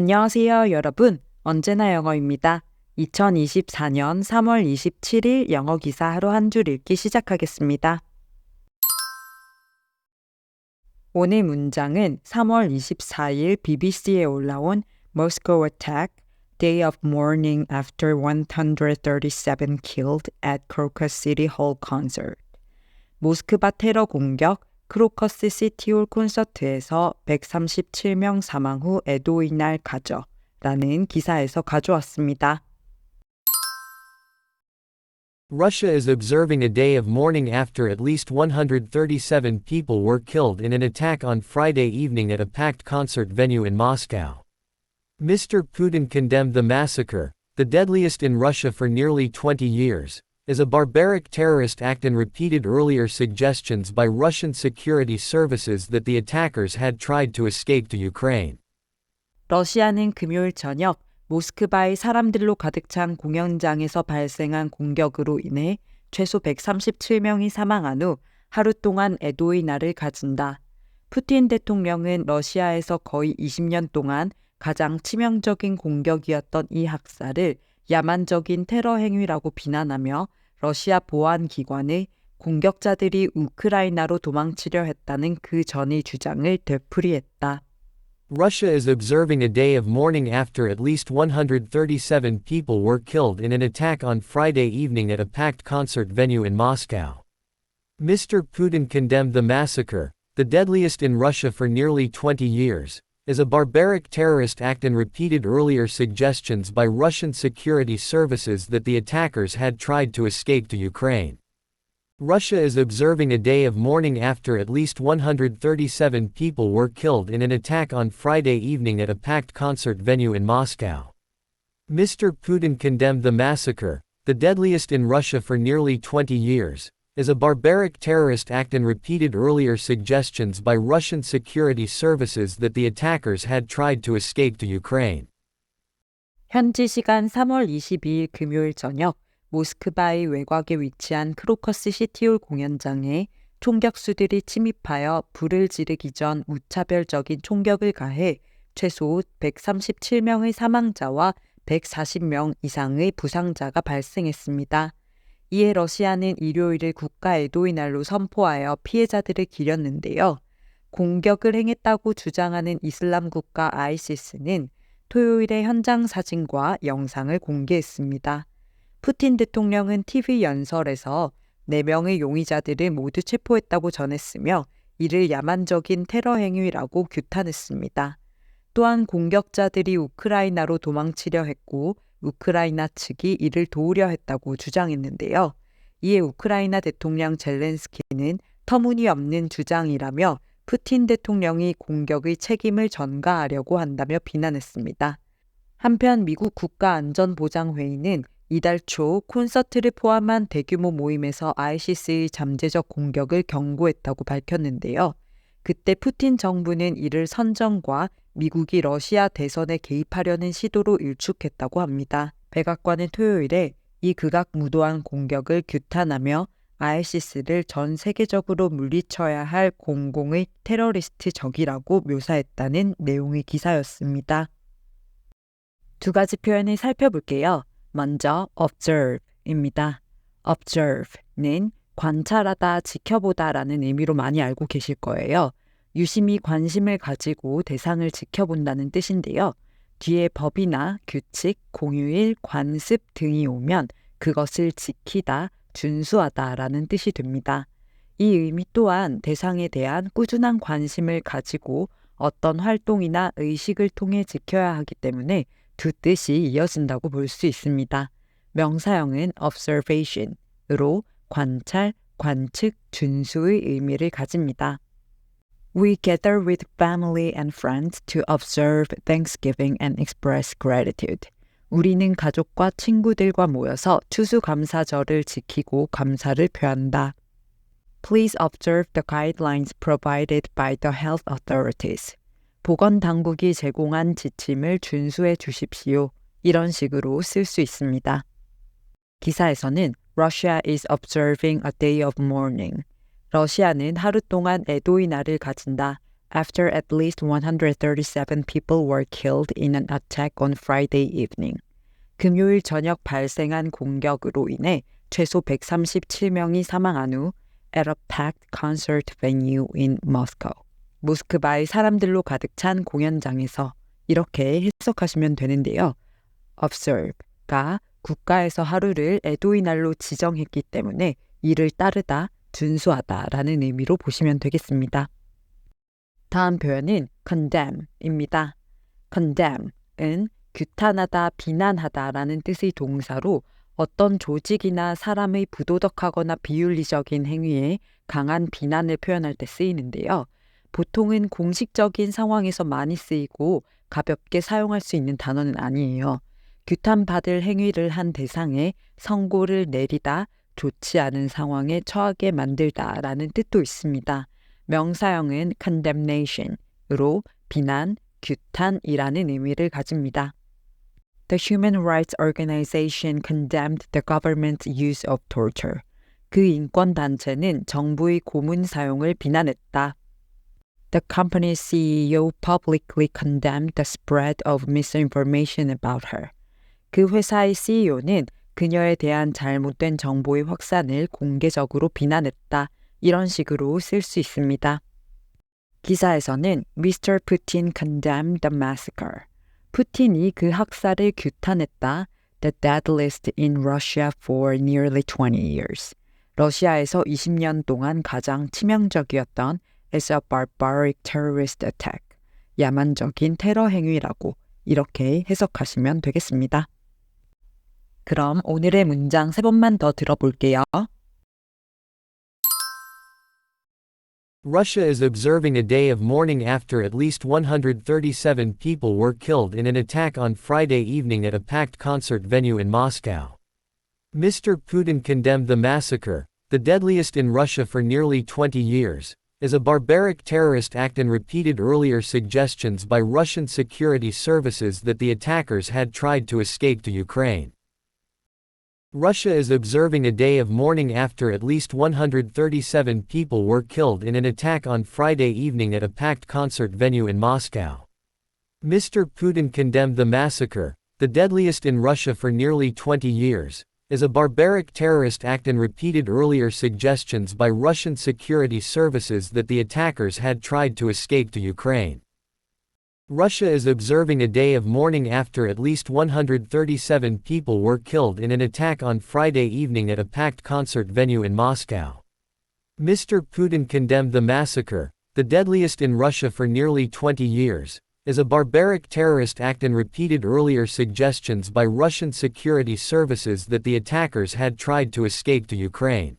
안녕하세요, 여러분. 언제나 영어입니다. 2024년 3월 27일 영어 기사 하루 한 줄 읽기 시작하겠습니다. 오늘 문장은 3월 24일 BBC에 올라온 Moscow attack, day of mourning after 137 killed at Crocus City Hall concert. 모스크바 테러 공격, 크로커스 시티홀 콘서트에서 137명 사망 후 애도의 날 가져 라는 기사에서 가져왔습니다. Russia is observing a day of mourning after at least 137 people were killed in an attack on Friday evening at a packed concert venue in Moscow. Mr. Putin condemned the massacre, the deadliest in Russia for nearly 20 years, as a barbaric terrorist act and repeated earlier suggestions by Russian security services that the attackers had tried to escape to Ukraine. 러시아는 금요일 저녁 모스크바의 사람들로 가득 찬 공연장에서 발생한 공격으로 인해 최소 137명이 사망한 후 하루 동안 애도의 날을 가진다. 푸틴 대통령은 러시아에서 거의 20년 동안 가장 치명적인 공격이었던 이 학살을 야만적인 테러 행위라고 비난하며 러시아 보안기관의 공격자들이 우크라이나로 도망치려 했다는 그 전의 주장을 되풀이했다. Russia is observing a day of mourning after at least 137 people were killed in an attack on Friday evening at a packed concert venue in Moscow. Mr. Putin condemned the massacre, the deadliest in Russia for nearly 20 years, as a barbaric terrorist act and repeated earlier suggestions by Russian security services that the attackers had tried to escape to Ukraine. Russia is observing a day of mourning after at least 137 people were killed in an attack on Friday evening at a packed concert venue in Moscow. Mr. Putin condemned the massacre, the deadliest in Russia for nearly 20 years, as a barbaric terrorist act and repeated earlier suggestions by Russian security services that the attackers had tried to escape to Ukraine. 현지 시간 3월 22일 금요일 저녁 모스크바의 외곽에 위치한 크로커스 시티홀 공연장에 총격수들이 침입하여 불을 지르기 전 무차별적인 총격을 가해 최소 137명의 사망자와 140명 이상의 부상자가 발생했습니다. 이에 러시아는 일요일을 국가 애도의 날로 선포하여 피해자들을 기렸는데요. 공격을 행했다고 주장하는 이슬람 국가 아이시스는 토요일에 현장 사진과 영상을 공개했습니다. 푸틴 대통령은 TV 연설에서 4명의 용의자들을 모두 체포했다고 전했으며 이를 야만적인 테러 행위라고 규탄했습니다. 또한 공격자들이 우크라이나로 도망치려 했고 우크라이나 측이 이를 도우려 했다고 주장했는데요. 이에 우크라이나 대통령 젤렌스키는 터무니없는 주장이라며 푸틴 대통령이 공격의 책임을 전가하려고 한다며 비난했습니다. 한편 미국 국가안전보장회의는 이달 초 콘서트를 포함한 대규모 모임에서 ISIS의 잠재적 공격을 경고했다고 밝혔는데요. 그때 푸틴 정부는 이를 선정과 미국이 러시아 대선에 개입하려는 시도로 일축했다고 합니다. 백악관은 토요일에 이 극악무도한 공격을 규탄하며 ISIS를 전 세계적으로 물리쳐야 할 공공의 테러리스트 적이라고 묘사했다는 내용의 기사였습니다. 두 가지 표현을 살펴볼게요. 먼저 observe입니다. observe는 관찰하다, 지켜보다라는 의미로 많이 알고 계실 거예요. 유심히 관심을 가지고 대상을 지켜본다는 뜻인데요. 뒤에 법이나 규칙, 공휴일, 관습 등이 오면 그것을 지키다, 준수하다라는 뜻이 됩니다. 이 의미 또한 대상에 대한 꾸준한 관심을 가지고 어떤 활동이나 의식을 통해 지켜야 하기 때문에 두 뜻이 이어진다고 볼 수 있습니다. 명사형은 observation으로 관찰, 관측, 준수의 의미를 가집니다. We gather with family and friends to observe Thanksgiving and express gratitude. 우리는 가족과 친구들과 모여서 추수감사절을 지키고 감사를 표한다. Please observe the guidelines provided by the health authorities. 보건 당국이 제공한 지침을 준수해 주십시오. 이런 식으로 쓸 수 있습니다. 기사에서는 Russia is observing a day of mourning. 러시아는 하루 동안 애도의 날을 가진다 after at least 137 people were killed in an attack on Friday evening. 금요일 저녁 발생한 공격으로 인해 최소 137명이 사망한 후 at a packed concert venue in Moscow. 모스크바의 사람들로 가득 찬 공연장에서 이렇게 해석하시면 되는데요. observe가 국가에서 하루를 애도의 날로 지정했기 때문에 이를 따르다, 준수하다라는 의미로 보시면 되겠습니다. 다음 표현은 condemn입니다. condemn은 규탄하다, 비난하다라는 뜻의 동사로 어떤 조직이나 사람의 부도덕하거나 비윤리적인 행위에 강한 비난을 표현할 때 쓰이는데요. 보통은 공식적인 상황에서 많이 쓰이고 가볍게 사용할 수 있는 단어는 아니에요. 규탄받을 행위를 한 대상에 선고를 내리다, 좋지 않은 상황에 처하게 만들다라는 뜻도 있습니다. 명사형은 condemnation으로 비난, 규탄이라는 의미를 가집니다. The Human Rights Organization condemned the government's use of torture. 그 인권 단체는 정부의 고문 사용을 비난했다. The company's CEO publicly condemned the spread of misinformation about her. 그 회사의 CEO는 그녀에 대한 잘못된 정보의 확산을 공개적으로 비난했다. 이런 식으로 쓸 수 있습니다. 기사에서는 Mr. Putin condemned the massacre. 푸틴이 그 학살을 규탄했다. The deadliest in Russia for nearly 20 years. 러시아에서 20년 동안 가장 치명적이었던 as a barbaric terrorist attack. 야만적인 테러 행위라고 이렇게 해석하시면 되겠습니다. 그럼 오늘의 문장 세 번만 더 들어볼게요. Russia is observing a day of mourning after at least 137 people were killed in an attack on Friday evening at a packed concert venue in Moscow. Mr. Putin condemned the massacre, the deadliest in Russia for nearly 20 years, as a barbaric terrorist act and repeated earlier suggestions by Russian security services that the attackers had tried to escape to Ukraine. Russia is observing a day of mourning after at least 137 people were killed in an attack on Friday evening at a packed concert venue in Moscow. Mr. Putin condemned the massacre, the deadliest in Russia for nearly 20 years, as a barbaric terrorist act and repeated earlier suggestions by Russian security services that the attackers had tried to escape to Ukraine. Russia is observing a day of mourning after at least 137 people were killed in an attack on Friday evening at a packed concert venue in Moscow. Mr. Putin condemned the massacre, the deadliest in Russia for nearly 20 years, as a barbaric terrorist act and repeated earlier suggestions by Russian security services that the attackers had tried to escape to Ukraine.